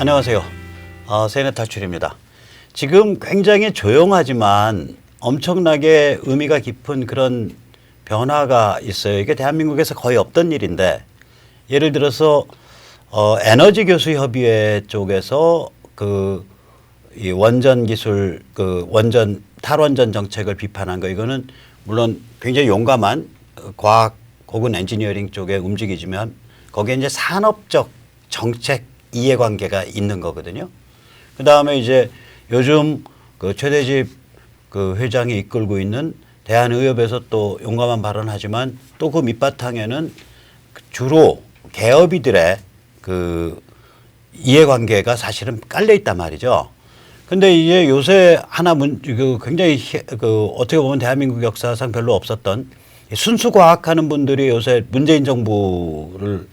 예, 안녕하세요. 어, 세네 탈출입니다. 지금 굉장히 조용하지만 엄청나게 의미가 깊은 그런 변화가 있어요. 이게 대한민국에서 거의 없던 일인데 예를 들어서 어, 에너지 교수 협의회 쪽에서 그 이 원전 기술 그 원전 탈원전 정책을 비판한 거 이거는 물론 굉장히 용감한 어, 과학 혹은 엔지니어링 쪽에 움직이지만 거기에 이제 산업적 정책 이해관계가 있는 거거든요. 그 다음에 이제 요즘 그 최대집 그 회장이 이끌고 있는 대한의협에서 또 용감한 발언하지만 또 그 밑바탕에는 그 주로 개업이들의 그 이해관계가 사실은 깔려 있단 말이죠. 근데 이제 요새 하나 문, 그 굉장히 희- 그 어떻게 보면 대한민국 역사상 별로 없었던 이 순수 과학하는 분들이 요새 문재인 정부를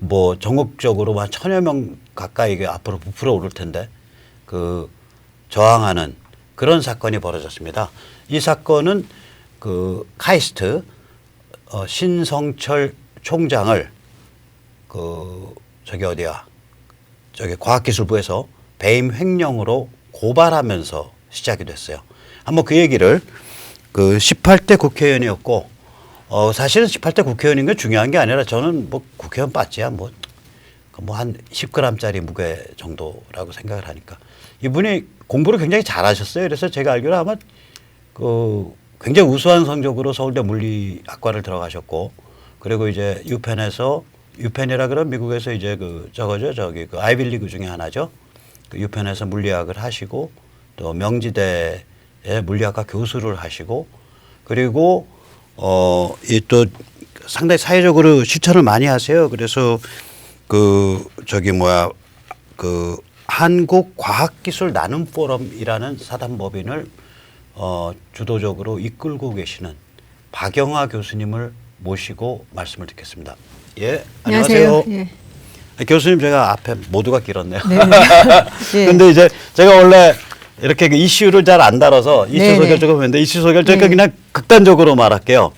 뭐 전국적으로 한 천여 명 가까이 앞으로 부풀어 오를 텐데 그 저항하는 그런 사건이 벌어졌습니다. 이 사건은 그 카이스트 어, 신성철 총장을 그 저기 어디야 저기 과학기술부에서 배임 횡령으로 고발하면서 시작이 됐어요. 한번 그 얘기를 그 18대 국회의원이었고 어 사실은 18대 국회의원인 게 중요한 게 아니라 저는 뭐 국회의원 빠지야 뭐 뭐 한 10g짜리 무게 정도라고 생각을 하니까 이분이 공부를 굉장히 잘하셨어요. 그래서 제가 알기로 아마 그 굉장히 우수한 성적으로 서울대 물리학과를 들어가셨고 그리고 이제 유펜에서 유펜이라 그러면 미국에서 이제 그 저거죠 저기 그 아이빌리그 중에 하나죠. 그 유펜에서 물리학을 하시고 또 명지대의 물리학과 교수를 하시고 그리고 어 이 또 상당히 사회적으로 실천을 많이 하세요. 그래서 그 저기 뭐야 그 한국 과학기술 나눔 포럼이라는 사단법인을 어 주도적으로 이끌고 계시는 박영화 교수님을 모시고 말씀을 듣겠습니다. 예, 안녕하세요. 예. 아, 교수님 제가 앞에 모두가 길었네요. 네. 예. 이제 제가 원래 이렇게 그 이슈를 잘 안 다뤄서 이슈 네네. 소개를 조금 했는데 이슈 소개를 제가 네. 그냥 극단적으로 말할게요.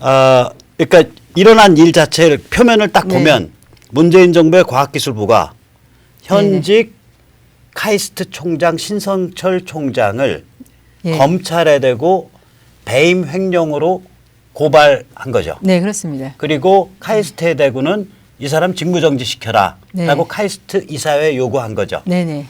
아, 그러니까 일어난 일 자체를 표면을 딱 네. 보면 문재인 정부의 과학기술부가 현직 카이스트 총장 신성철 총장을 예. 검찰에 대고 배임 횡령으로 고발한 거죠. 네, 그렇습니다. 그리고 카이스트에 대고는 이 사람 직무정지 시켜라 네. 라고 카이스트 이사회에 요구한 거죠. 네, 네.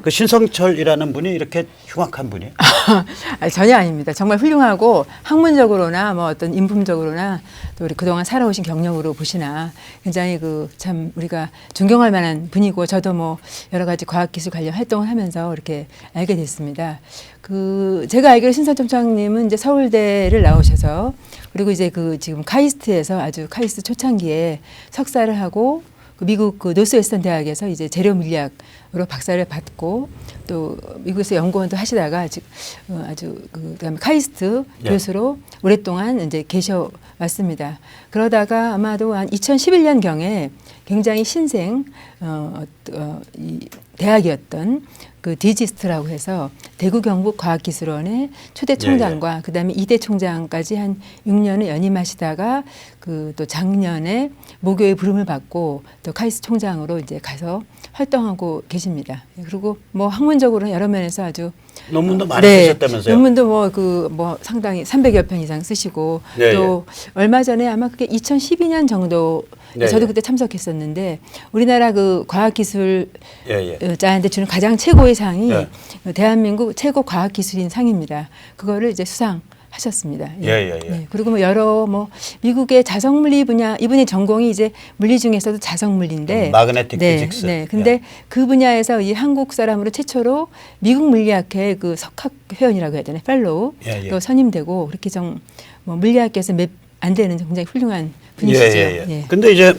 그 신성철이라는 분이 이렇게 흉악한 분이에요. 아, 전혀 아닙니다. 정말 훌륭하고 학문적으로나 뭐 어떤 인품적으로나 또 우리 그동안 살아오신 경력으로 보시나 굉장히 그 참 우리가 존경할 만한 분이고 저도 뭐 여러 가지 과학기술 관련 활동을 하면서 이렇게 알게 됐습니다. 그 제가 알기로 신선점장님은 이제 서울대를 나오셔서 그리고 이제 그 지금 카이스트에서 아주 카이스트 초창기에 석사를 하고 그 미국 그 노스웨스턴 대학에서 이제 재료 물리학으로 박사를 받고 또 미국에서 연구원도 하시다가 즉 어, 아주 그 그다음에 카이스트 예. 교수로 오랫동안 이제 계셔 왔습니다. 그러다가 아마도 한 2011년 경에 굉장히 신생 어, 어, 이 대학이었던 그 디지스트라고 해서 대구 경북 과학기술원의 초대 예, 총장과 그다음에 이대 총장까지 한 6년을 연임하시다가 그 또 작년에 모교의 부름을 받고 또 카이스 총장으로 이제 가서 활동하고 계십니다. 그리고 뭐 학문적으로는 여러 면에서 아주 논문도 많이 네, 쓰셨다면서요. 논문도 뭐그 뭐 상당히 300여 편 이상 쓰시고 네, 또 얼마 전에 아마 그게 2012년 정도 네, 저도 예. 그때 참석했었는데 우리나라 그 과학기술 예, 예. 어, 자한테 주는 가장 최고의 상이 네. 대한민국 최고 과학기술인 상입니다. 그거를 이제 수상 하셨습니다. 예, 예, 예. 그리고 뭐 여러 뭐 미국의 자성물리 분야 이분의 전공이 이제 물리 중에서도 자성물리인데 음, 마그네틱 네, 피직스. 네. 근데 예. 그 분야에서 이 한국 사람으로 최초로 미국 물리학회 그 석학 회원이라고 해야 되나 팔로우 예, 예. 또 선임되고 그렇게 좀 뭐 물리학계에서 몇 안 되는 굉장히 훌륭한 분이시죠. 예, 예, 예. 근데 이제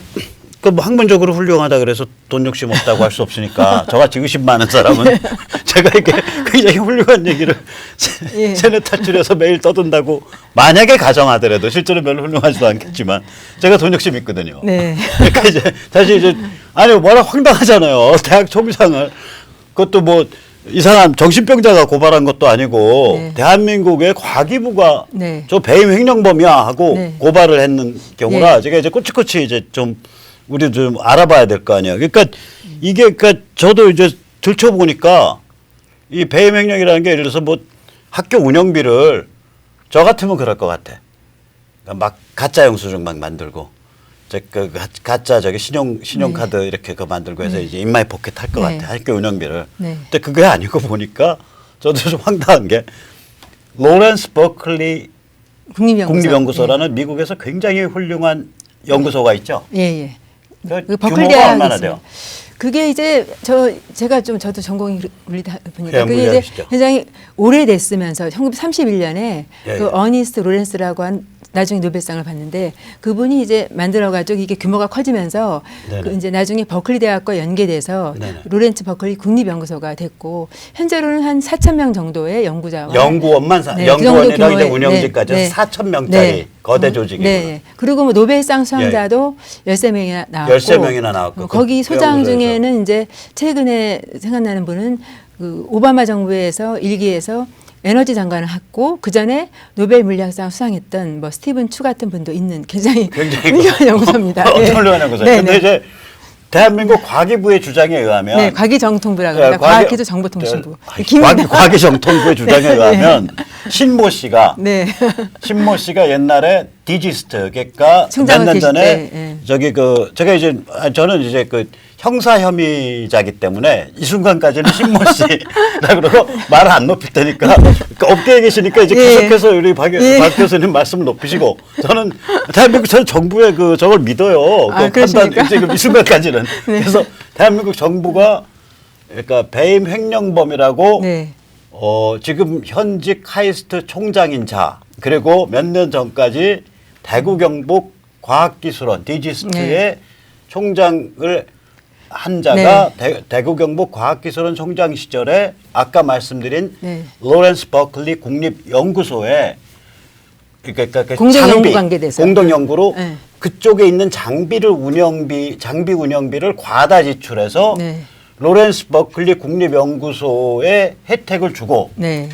그뭐 학문적으로 훌륭하다 그래서 돈 욕심 없다고 할 수 없으니까 저같이 의심 많은 사람은 제가 이렇게 굉장히 훌륭한 얘기를 예. 세네 탈출해서 매일 떠든다고 만약에 가정하더라도 실제로 별로 훌륭하지도 않겠지만 제가 돈 욕심 있거든요. 네. 그러니까 이제 다시 이제 아니 뭐라 황당하잖아요. 대학 총장을 그것도 뭐 이상한 정신병자가 고발한 것도 아니고 네. 대한민국의 과기부가 네. 저 배임 횡령범이야 하고 네. 고발을 했는 경우라 예. 제가 이제 꼬치꼬치 이제 좀 우리 좀 알아봐야 될 거 아니에요. 그러니까 이게 그러니까 저도 이제 들춰보니까 이 배임행령이라는 게 예를 들어서 뭐 학교 운영비를 저 같으면 그럴 것 같아. 그러니까 막 가짜 영수증 막 만들고 저그 가짜 저기 신용 신용카드 이렇게 그 만들고 해서 이제 인마이 포켓 할것 네. 같아. 학교 운영비를. 네. 근데 그게 아니고 보니까 저도 좀 황당한 게 로렌스 버클리 국립연구소. 국립연구소라는 미국에서 굉장히 훌륭한 연구소가 있죠. 예, 예. 그그 버클대학이 얼마나. 돼요? 그게 이제 저 제가 좀 저도 전공이 물리다 보니까 예, 그게 이제. 굉장히 오래됐으면서 1931년에 예, 그 예. 어니스트 로렌스라고 한 나중에 노벨상을 받는데 그분이 이제 만들어가지고 이게 규모가 커지면서 네네. 그 이제 나중에 버클리 대학과 연계돼서 네네. 로렌츠 버클리 국립연구소가 됐고 현재로는 한 4천 명 정도의 연구자와 연구원만 사, 네, 그 연구원이랑 이제 규모의- 운영진까지 네, 네. 4천 명짜리 네. 거대 어, 조직이구나. 네, 네. 그리고 뭐 노벨상 수상자도 13명이나 나왔고 13명이나 나왔고 어, 거기 그 소장 연구소에서. 중에는 이제 최근에 생각나는 분은 그 오바마 정부에서 일기에서 에너지 장관을 했고 그 전에 노벨 물리학상 수상했던 뭐 스티븐 추 같은 분도 있는 굉장히 굉장히 훌륭한 연구소입니다. 네. 훌륭한 연구소. 네, 근데 네. 이제 대한민국 과기부의 주장에 의하면 네, 과기정통부라고 예, 합니다. 과기- 과학기술 정보통신부. 김- 과기, 과기정통부의 주장에 네. 의하면 신모 씨가 네. 신모 씨가 옛날에 디지스트 그러니까 몇 년 전에 때, 예. 저기 그 제가 이제 아, 저는 이제 그 형사 혐의자기 때문에 이 순간까지는 신모 씨라 그러고 말을 안 높일 테니까 그 업계에 계시니까 이제 예. 계속해서 우리 박, 예. 박 교수님 말씀을 높이시고 저는 대한민국 전 정부의 그 저걸 믿어요. 아, 그 판단 그러십니까? 지금 이 순간까지는 그래서 대한민국 정부가 그러니까 배임 횡령범이라고 네. 어, 지금 현직 카이스트 총장인 자 그리고 몇 년 전까지 대구 경북 과학기술원 디지스트의 네. 총장을 한 자가 대, 구 경북 과학기술원 총장 시절에 아까 말씀드린 네. 로렌스 버클리 국립연구소에 그러니까 그 공동 연구 관계돼서. 공동 연구로 네. 그쪽에 있는 장비를 운영비 장비 운영비를 과다 지출해서 네. 로렌스 버클리 국립연구소에 혜택을 주고 네.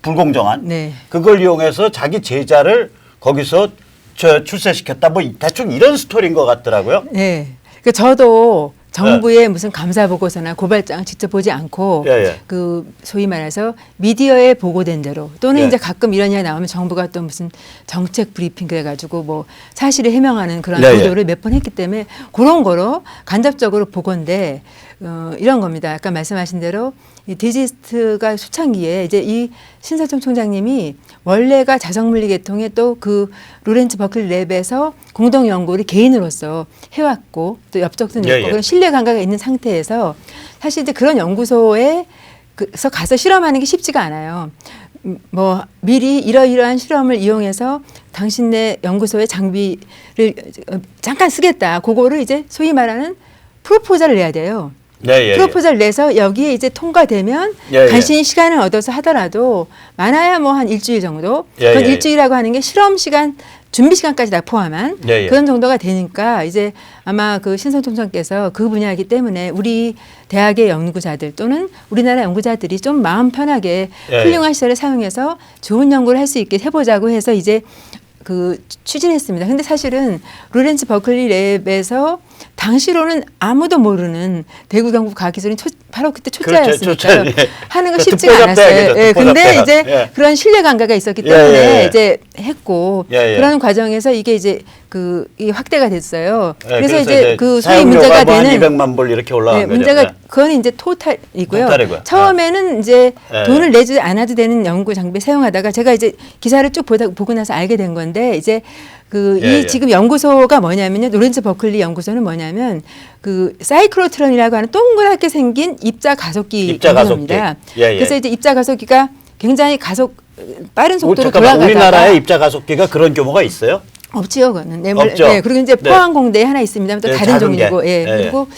불공정한 네. 그걸 이용해서 자기 제자를 거기서 저 출세시켰다 뭐 대충 이런 스토리인 것 같더라고요. 네. 그 저도 정부의 무슨 감사 보고서나 고발장 직접 보지 않고 예, 예. 그 소위 말해서 미디어에 보고된 대로 또는 예. 이제 가끔 이런 이야기 나오면 정부가 또 무슨 정책 브리핑 그래가지고 뭐 사실을 해명하는 그런 예, 예. 보도를 몇 번 했기 때문에 그런 거로 간접적으로 보건데 어, 이런 겁니다. 아까 말씀하신 대로 이 디지스트가 초창기에 이제 이 신사청 총장님이 원래가 자석물리 계통의 또 그 로렌츠 버클리 랩에서 공동 연구를 개인으로서 해왔고 또 엽적도 있고 예, 예. 그런 신뢰 감각이 있는 상태에서 사실 이제 그런 연구소에 그래서 가서 실험하는 게 쉽지가 않아요. 음, 뭐 미리 이러이러한 실험을 이용해서 당신네 연구소의 장비를 어, 잠깐 쓰겠다. 그거를 이제 소위 말하는 프로포즈를 내야 돼요. 네, 예, 프로포즈를 내서 여기에 이제 통과되면 예, 예. 간신히 시간을 얻어서 하더라도 많아야 뭐 한 일주일 정도. 예, 그건 예, 예. 일주일이라고 하는 게 실험 시간 준비 시간까지 다 포함한 예, 예. 그런 정도가 되니까 이제 아마 그 신선 총장께서 그 분야이기 때문에 우리 대학의 연구자들 또는 우리나라 연구자들이 좀 마음 편하게 예, 예. 훌륭한 시설을 사용해서 좋은 연구를 할 수 있게 해보자고 해서 이제 그 추진했습니다. 근데 사실은 로렌츠 버클리 랩에서 당시로는 아무도 모르는 대구 경북 과학기술인 초, 바로 그때 초짜였으니까 초짜, 예. 하는 거그 쉽지가 않았어요. 예, 근데. 이제 예. 그런 신뢰 감가가 있었기 예, 때문에 예, 예. 이제 했고 예, 예. 그런 과정에서 이게 이제 그 이 확대가 됐어요. 예, 그래서, 이제 그 소위 문제가 뭐한 되는 200만 불 이렇게 올라간 네, 거죠. 문제가 예. 그건 이제 토탈이고요. 토탈이고요. 처음에는 이제 예. 돈을 내지 않아도 되는 연구 장비 사용하다가 제가 이제 기사를 쭉 보다 보고 나서 알게 된 건데 이제 그이 예, 예. 지금 연구소가 뭐냐면요. 노렌츠 버클리 연구소는 뭐냐면 그 사이클로트론이라고 하는 동그랗게 생긴 입자 가속기 입자 연구소입니다. 가속기. 예, 예. 그래서 이제 입자 가속기가 굉장히 가속 빠른 어, 속도로 잠깐만, 돌아가다가 우리나라에 입자 가속기가 그런 규모가 있어요? 없지요, 그거는. 네, 물- 없죠. 네, 그리고 이제 네. 포항 공대 에 하나 있습니다만 또 네, 다른 작은. 종류고, 예. 예, 예. 그리고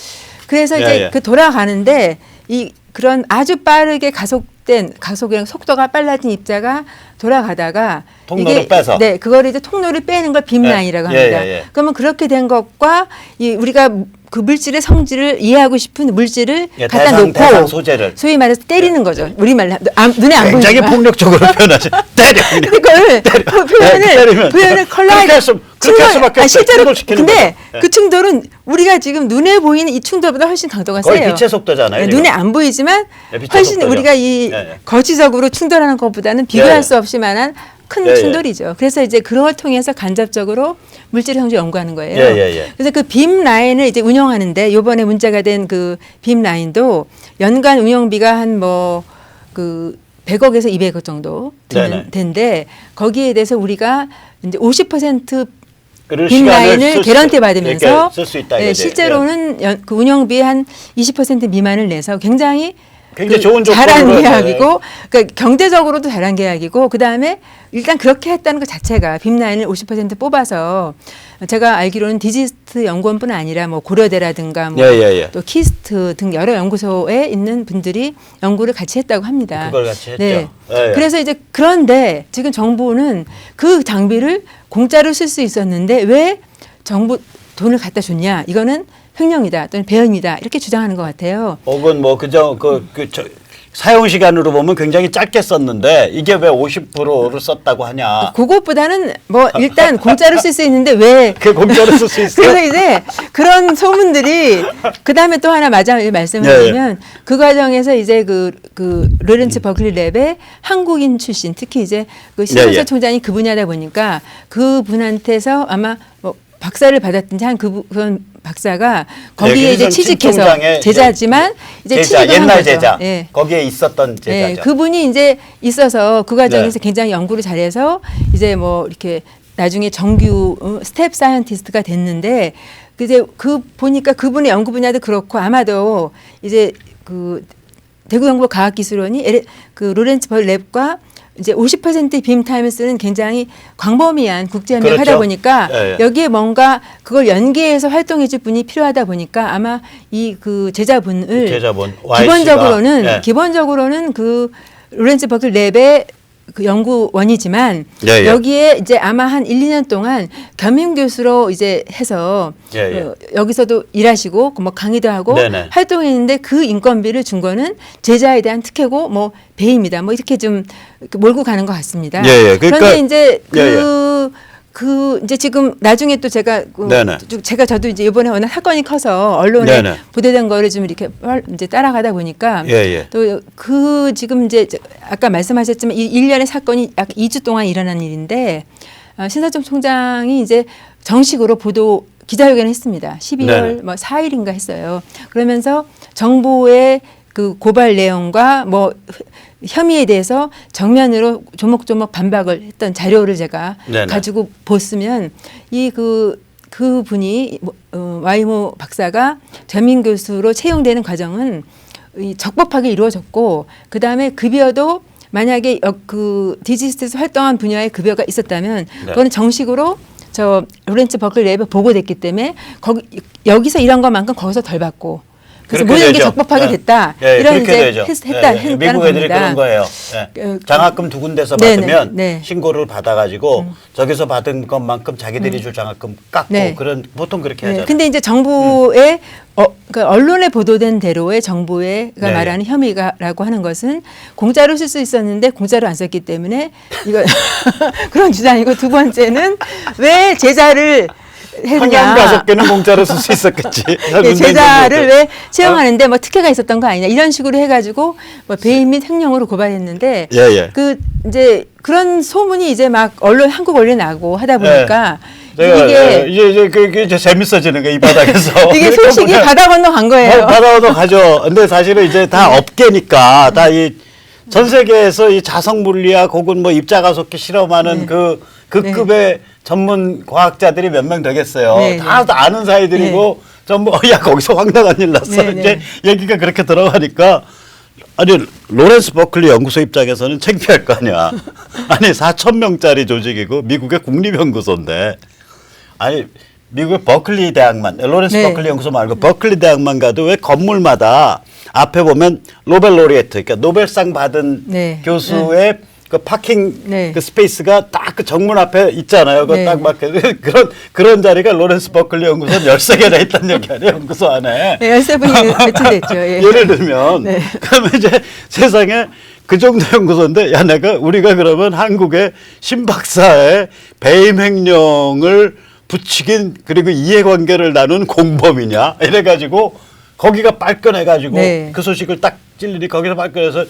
그래서 예, 이제 예. 그 돌아가는데 이 그런 아주 빠르게 가속 된 가속이랑 속도가 빨라진 입자가 돌아가다가 통로를 빼서. 네, 그거를 이제 통로를 빼는 걸 빔라인이라고 예, 합니다. 예, 예. 그러면 그렇게 된 것과 이 우리가 그 물질의 성질을 이해하고 싶은 물질을 예, 갖다 대상, 놓고 대상 소재를. 소위 말해서 때리는 거죠. 우리 말로 안- 눈에 안 굉장히 보이지만 폭력적으로 표현하시. 때려. 그냥. 그걸 표- 표현을 네, 때리면. 표현을 컬러하게 수- 그렇게 할 수밖에 아, 없어요. 실제로 충돌시키는 근데 거죠. 그 충돌은 우리가 지금 눈에 보이는 이 충돌보다 훨씬 강도가 거의 세요. 빛의 속도잖아요, 네, 지금. 눈에 안 보이지만 네, 빛의 훨씬 속도죠. 우리가 이 예, 예. 거시적으로 충돌하는 것보다는 비교할 예, 예. 수 없이 많은 큰 예, 예. 충돌이죠. 그래서 이제 그런 걸 통해서 간접적으로 물질 성질 연구하는 거예요. 예, 예, 예. 그래서 그 빔 라인을 이제 운영하는데 요번에 문제가 된 그 빔 라인도 연간 운영비가 한뭐그 100억에서 200억 정도. 드는 텐데 거기에 대해서 우리가 이제 50% 그럴 빔 시간을 라인을 쓸 수- 개런티 받으면서 이렇게 쓸수 있다 네. 예. 실제로는 연, 그 운영비의 한20% 미만을 내서 굉장히 굉장히 그 좋은 잘한 조건으로 계약이고 그러니까 경제적으로도 잘한 계약이고 그다음에 일단 그렇게 했다는 것 자체가 빔라인을 50% 뽑아서 제가 알기로는 디지스트 연구원뿐 아니라 뭐 고려대라든가 뭐 예, 예, 예. 또 키스트 등 여러 연구소에 있는 분들이 연구를 같이 했다고 합니다. 그걸 같이 했죠. 네. 예, 예. 그래서 이제 그런데 지금 정부는 그 장비를 공짜로 쓸 수 있었는데 왜 정부 돈을 갖다 줬냐? 이거는 횡령이다 또는 배임이다 이렇게 주장하는 것 같아요. 혹은 뭐 그저 그, 그 저, 사용 시간으로 보면 굉장히 짧게 썼는데 이게 왜 50%를 썼다고 하냐? 그것보다는 뭐 일단 공짜로 쓸 수 있는데 왜 그 공짜로 쓸 수 있어요? 그래서 이제 그런 소문들이 그 다음에 또 하나 마저 말씀을 예, 예. 드리면 그 과정에서 이제 그, 그 로렌츠 버클리 랩의 한국인 출신 특히 이제 그 신원서 예, 예. 총장이 그 분야다 보니까 그 분한테서 아마 뭐 박사를 받았든지 한 그, 그런 박사가 거기에 네, 이제 취직해서 제자지만 이제 제자, 취직을 한 옛날 거죠. 제자 예. 거기에 있었던 제자죠. 네, 그분이 이제 있어서 그 과정에서 네. 굉장히 연구를 잘해서 이제 뭐 이렇게 나중에 정규 어, 스텝 사이언티스트가 됐는데 그 이제 그 보니까 그분의 연구 분야도 그렇고 아마도 이제 그 대구연구소 과학기술원이 LA 그 로렌츠 벌 랩과 이제 50%빔 타임을 쓰는 굉장히 광범위한 국제협력을 그렇죠. 하다 보니까 예, 예. 여기에 뭔가 그걸 연계해서 활동해 줄 분이 필요하다 보니까 아마 이 그 제자분을 제자분, Y 씨가. 기본적으로는 예. 기본적으로는 그 로렌츠 버클 랩의 그 연구원이지만 예, 예. 여기에 이제 아마 한 1, 2년 동안 겸임 교수로 이제 해서 예, 예. 어, 여기서도 일하시고 뭐 강의도 하고 네네. 활동했는데 그 인건비를 준 거는 제자에 대한 특혜고 뭐 배입니다. 뭐 이렇게 좀 몰고 가는 것 같습니다. 예, 예. 그러니까- 그런데 이제 그 예, 그 이제 지금 나중에 또 제가 그 네네. 쭉 제가 저도 이제 이번에 워낙 사건이 커서 언론에 네네. 보도된 거를 좀 이렇게 빨- 이제 따라가다 보니까 예, 예. 또그 지금 이제 저- 아까 말씀하셨지만 이 일련의 사건이 약 2주 동안 일어난 일인데 어, 신사정 총장이 이제 정식으로 보도 기자회견을 했습니다. 12월 네네. 뭐 4일인가 했어요. 그러면서 정부의 그 고발 내용과 뭐 혐의에 대해서 정면으로 조목조목 반박을 했던 자료를 제가 네네. 가지고 보시면 이그 그 분이 뭐, 어, 와이모 박사가 전민 교수로 채용되는 과정은 이 적법하게 이루어졌고 그 다음에 급여도 만약에 여- 그 디지스트에서 활동한 분야의 급여가 있었다면 네. 그거는 정식으로 저 로렌츠 버클 랩에 보고됐기 때문에 거기 여기서 일한 것만큼 거기서 덜 받고 그래서 모든 게. 적법하게 예. 됐다 예, 이런 이제 되죠. 했, 했다 예, 예. 했다는 미국 애들이 겁니다. 그런 거예요. 예. 어, 장학금 두 군데서 네네, 받으면 네. 음. 신고를 받아가지고 저기서 받은 것만큼 자기들이 줄 장학금 깎고 네. 그런 보통 그렇게 네, 하잖아요. 근데 이제 정부의 어, 그러니까 언론에 보도된 대로의 정부가 네. 말하는 혐의가라고 하는 것은 공짜로 쓸 수 있었는데 공짜로 안 썼기 때문에 이거 그런 주장이고 두 번째는 왜 제자를. 한강 다섯 개는 공짜로 쓸 수 있었겠지. 예, 제자를 왜 채용하는데 뭐 특혜가 있었던 거 아니냐 이런 식으로 해가지고 뭐 배임 및 횡령으로 고발했는데 예, 예. 그 이제 그런 소문이 이제 막 언론 한국 언론 에 나고 하다 보니까 제가 이게 예, 이제 이제 그, 그 이제 재밌어지는 거이 바닥에서 이게 소식이 바다 건너 간 거예요. 어, 바다도 가죠. 근데 사실은 이제 다 업계니까 다 이 전 세계에서 이 자성 물리학 혹은 뭐 입자가속기 실험하는 네. 그 그 네. 급의 전문 과학자들이 몇 명 되겠어요. 네, 다 아는 사이들이고 전부 어, 야 거기서 황당한 일 났어. 네, 네. 이제 얘기가 그렇게 들어가니까 아니 로렌스 버클리 연구소 입장에서는 창피할 거 아니야. 아니 4천 명짜리 조직이고 미국의 국립연구소인데 아니 미국의 버클리 대학만 로렌스 네. 버클리 연구소 말고 버클리 대학만 가도 왜 건물마다 앞에 보면 로벨 로리에트 그러니까 노벨상 받은 네. 교수의 그 파킹 네. 그 스페이스가 딱 그 정문 앞에 있잖아요. 그 네. 딱막 그런 그런 자리가 로렌스 버클리 연구소 13개나 있단 얘기 아니에요. 연구소 안에. 네, 열세 분이 배치됐죠. 예. 예를 들면 네. 그러면 이제 세상에 그 정도 연구소인데 야 내가 우리가 그러면 한국의 신박사의 배임 횡령을 부추긴 그리고 이해관계를 나눈 공범이냐 이래가지고 거기가 발끈해가지고 네. 그 소식을 딱 찔리니 거기서 발끈해서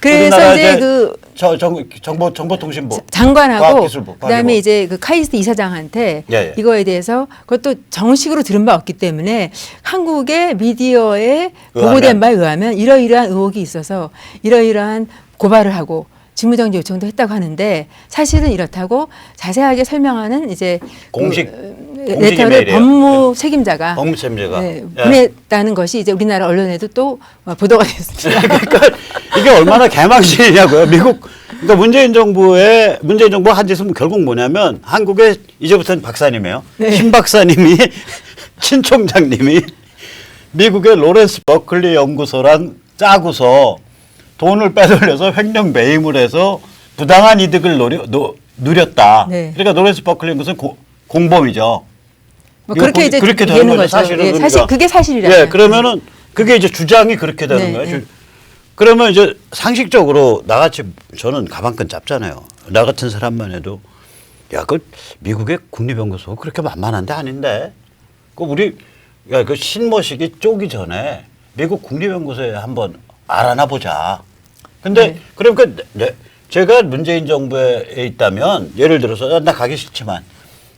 그래서 우리나라 이제 그 저 정, 정보 정보통신부 장관하고 과학기술부 그다음에 과기부. 이제 그 카이스트 이사장한테 예, 예. 이거에 대해서 그것도 정식으로 들은 바 없기 때문에 한국의 미디어에 의하면. 보고된 바에 의하면 이러이러한 의혹이 있어서 이러이러한 고발을 하고 직무정지 요청도 했다고 하는데 사실은 이렇다고 자세하게 설명하는 이제 공식- 그 공식 레터를 이메일이에요. 법무 책임자가 법무 책임자가. 네, 예. 보냈다는 것이 이제 우리나라 언론에도 또 보도가 됐습니다. 그러니까 이게 얼마나 개망신이냐고요. 미국 그러니까 문재인 정부의 문재인 정부 한 짓은 결국 뭐냐면 한국의 이제부터는 박사님이에요. 네. 신 박사님이 신 총장님이 미국의 로렌스 버클리 연구소랑 짜고서 돈을 빼돌려서 횡령 매임을 해서 부당한 이득을 노려, 노, 누렸다. 네. 그러니까 로렌스 버클리 연구소는 고- 공범이죠. 뭐 그렇게 고- 이제 그렇게 되는 거죠. 사실은 예, 사실 그러니까. 그게 사실이라면. 예, 그러면은 그게 이제 주장이 그렇게 되는 네, 거예요. 네. 그러면 이제 상식적으로 나같이 저는 가방끈 잡잖아요. 나 같은 사람만 해도 야, 그 미국의 국립연구소 그렇게 만만한 데 아닌데. 그 우리 야, 그 신모식이 쪼기 전에 미국 국립연구소에 한번 알아나 보자. 근데 네. 그러니까 내- 제가 문재인 정부에 있다면 예를 들어서 나 가기 싫지만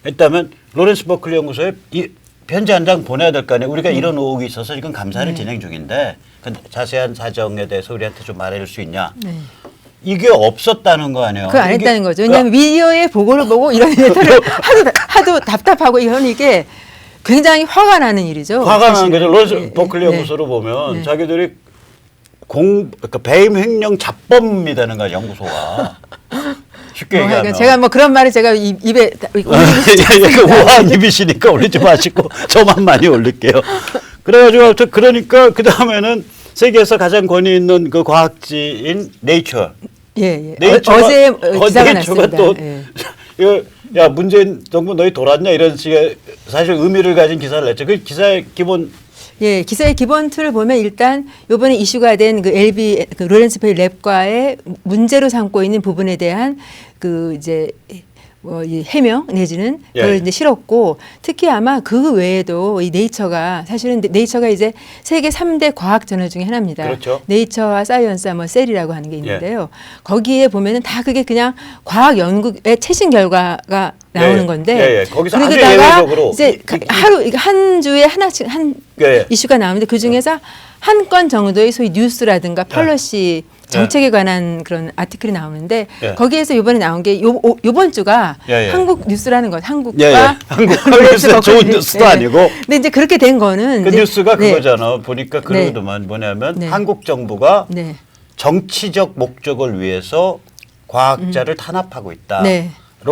있다면 로렌스 버클리 연구소에 이 편지 한 장 보내야 될 거 아니에요. 우리가 음. 이런 의혹이 있어서 지금 감사를 네. 진행 중인데 그 자세한 사정에 대해서 우리한테 좀 말해줄 수 있냐. 네. 이게 없었다는 거 아니에요. 그거 안 이게- 했다는 거죠. 왜냐하면 미디어의 보고를 보고 이런 레터를 하도, 하도 답답하고 이런 이게 굉장히 화가 나는 일이죠. 화가 나는. 거죠. 로렌스 네, 버클리 네. 연구소로 보면 네. 자기들이 공 그러니까 배임 횡령 잡범이 되는 거야 연구소가. 쉽게 뭐 얘기하면. 제가 뭐 그런 말을 제가 입, 입에 그 우아한 입이시니까 올리지 마시고 저만 많이 올릴게요. 그래가지고 아무튼 그러니까 그 다음에는 세계에서 가장 권위 있는 그 과학지인 네이처. 예, 예. 네이처가, 어, 제 어, 기사가 네이처가 났습니다. 또 예. 이거 야 문재인 정부 너희 돌았냐 이런 식의 사실 의미를 가진 기사를 냈죠. 그 기사의 기본 예, 기사의 기본 틀을 보면 일단 이번에 이슈가 된 그 LB 그 로렌스 페이 랩과의 문제로 삼고 있는 부분에 대한 그 이제 뭐이 해명 내지는 예, 그걸 예. 이제 실었고 특히 아마 그 외에도 이 네이처가 사실은 네이처가 이제 세계 3대 과학 저널 중에 하나입니다. 그렇죠. 네이처와 사이언스와 뭐 셀이라고 하는 게 예. 있는데요. 거기에 보면은 다 그게 그냥 과학 연구의 최신 결과가 나오는 예, 예. 건데 예, 예. 거기서 거기다가 이제 이- 가- 이- 하루 한 주에 하나씩 한 예, 예. 이슈가 나오는데 그 중에서 한 건 정도의 소위 뉴스라든가 펄러시 정책에 관한 그런 아티클이 나오는데 예. 거기에서 이번에 나온 게 요, 오- 요번 주가 예, 예. 한국 뉴스라는 것, 한국과 예, 예. 한국 뉴스 좋은. 뉴스도 예. 아니고. 근데 이제 그렇게 된 거는 그 이제- 뉴스가 네. 그거잖아. 보니까 그러더만 뭐냐면 네. 한국 정부가 네. 정치적 목적을 위해서 과학자를 탄압하고 있다로 네.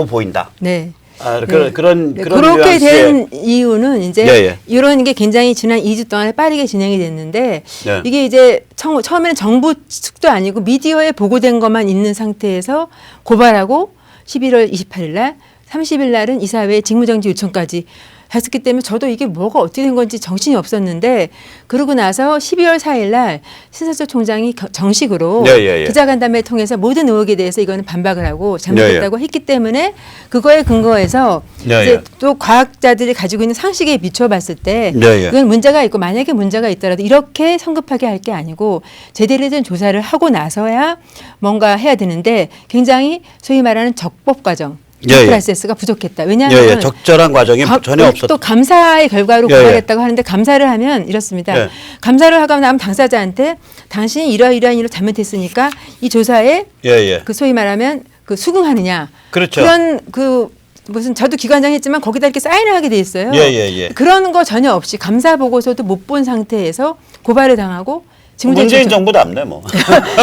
보인다. 네. 아, 그런 그런 네, 그런 그렇게 뉘앙스의- 된 이유는 이제 예, 예. 이런 게 굉장히 지난 2주 동안에 빠르게 진행이 됐는데 네. 이게 이제 처, 처음에는 정부 측도 아니고 미디어에 보고된 것만 있는 상태에서 고발하고 11월 28일 날 30일 날은 이사회에 직무정지 요청까지 했었기 때문에 저도 이게 뭐가 어떻게 된 건지 정신이 없었는데 그러고 나서 12월 4일 날 신사적 총장이 겨- 정식으로 예, 예, 예. 기자간담회를 통해서 모든 의혹에 대해서 이거는 반박을 하고 잘못했다고 했기 때문에 그거에 근거해서 예, 이제 예. 또 과학자들이 가지고 있는 상식에 비춰봤을 때 예, 예. 이건 문제가 있고 만약에 문제가 있더라도 이렇게 성급하게 할 게 아니고 제대로 된 조사를 하고 나서야 뭔가 해야 되는데 굉장히 소위 말하는 적법 과정 예, 예. 프로세스가 부족했다. 예, 왜냐하면 예, 적절한 과정이 가- 전혀 없었. 또 감사의 결과로 예, 예. 고발했다고 하는데 감사를 하면 이렇습니다. 예. 감사를 하고 나면 당사자한테 당신이 이러이러한 일로 잘못했으니까 이 조사에 예, 예. 그 소위 말하면 그 수긍하느냐. 그렇죠. 런그 무슨 저도 기관장 했지만 거기다 이렇게 사인을 하게 돼 있어요. 예, 예, 예. 그런 거 전혀 없이 감사 보고서도 못 본 상태에서 고발을 당하고 직무정지 문재인 요청- 정부도 안돼 뭐.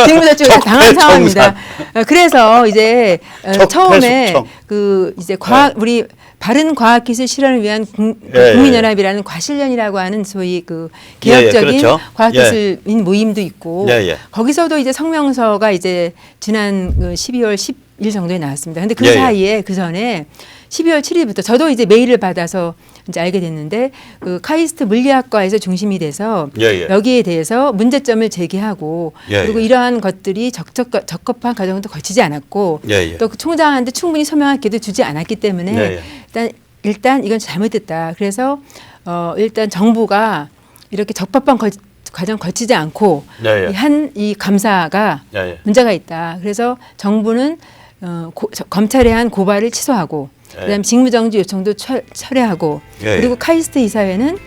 직무자 쪽에서 당한 상황입니다. 어, 그래서 이제 어, 처음에. 그 이제 과학 우리 바른 과학 기술 실현을 위한 국, 예, 예. 국민연합이라는 과실련이라고 하는 소위 그 예, 예, 개혁적인 그렇죠. 과학 기술인 모임도 있고 예, 예. 거기서도 이제 성명서가 이제 지난 그 12월 10일 정도에 나왔습니다. 근데 그 예, 예. 사이에 그 전에 12월 7일부터 저도 이제 메일을 받아서 이제 알게 됐는데 그 카이스트 물리학과에서 중심이 돼서 예, 예. 여기에 대해서 문제점을 제기하고 예, 그리고 예. 이러한 것들이 적적, 적합한 과정도 거치지 않았고 예, 예. 또그 총장한테 충분히 설명할 기회도 주지 않았기 때문에 예, 예. 일단 일단 이건 잘못됐다. 그래서 어 일단 정부가 이렇게 적법한 거, 과정 거치지 않고 예, 예. 한이 감사가 예, 예. 문제가 있다. 그래서 정부는 어, 고, 저- 검찰에 한 고발을 취소하고 예. 그다음 직무정지 요청도 철, 철회하고 예, 예. 그리고 카이스트 이사회는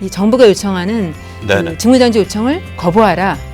이 정부가 요청하는 네네. 그 직무정지 요청을 거부하라.